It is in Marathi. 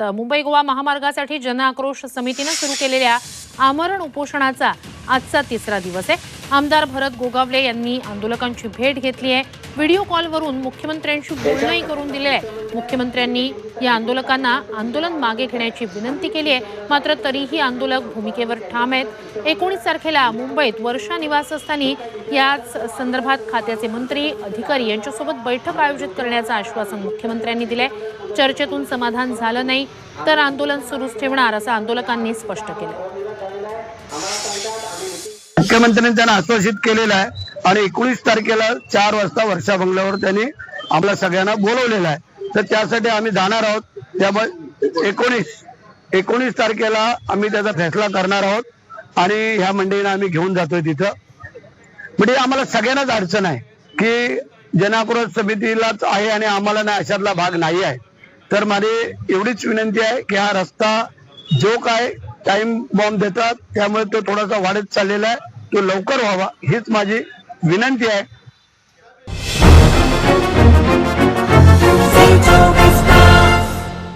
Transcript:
तर मुंबई गोवा महामार्गासाठी जनआक्रोश समितीनं सुरू केलेल्या आमरण उपोषणाचा आजचा तिसरा दिवस आहे. आमदार भरत गोगावले यांनी आंदोलकांची भेट घेतली आहे. व्हिडिओ कॉलवरून मुख्यमंत्र्यांशी बोलणंही करून दिले आहे. मुख्यमंत्र्यांनी या आंदोलकांना आंदोलन मागे घेण्याची विनंती केली आहे. मात्र तरीही आंदोलक भूमिकेवर ठाम आहेत. एकोणीस तारखेला मुंबईत वर्षा निवासस्थानी याच संदर्भात खात्याचे मंत्री अधिकारी यांच्यासोबत बैठक आयोजित करण्याचं आश्वासन मुख्यमंत्र्यांनी दिलंय. चर्चेतून समाधान झालं नाही तर आंदोलन सुरूच ठेवणार असं आंदोलकांनी स्पष्ट केलं. मुख्यमंत्र्यांनी त्यांना आश्वासित केलेलं आहे आणि एकोणीस तारखेला चार वाजता वर्षा बंगल्यावर त्यांनी आपल्या सगळ्यांना बोलवलेलं आहे. तर त्यासाठी आम्ही जाणार आहोत. त्यामुळे एकोणीस एकोणीस तारखेला आम्ही त्याचा फैसला करणार आहोत. आणि ह्या मंडळींना आम्ही घेऊन जातोय तिथं. म्हणजे आम्हाला सगळ्यांनाच अडचण आहे की जनाक्रोश समितीलाच आहे आणि आम्हाला ना अशातला भाग नाही आहे. तर माझी एवढीच विनंती आहे की हा रस्ता जो काय टाइम बॉम्ब देतात त्यामुळे तो थोडासा वाढत चाललेला आहे. तो लवकर व्हावा हीच माझी विनंती आहे.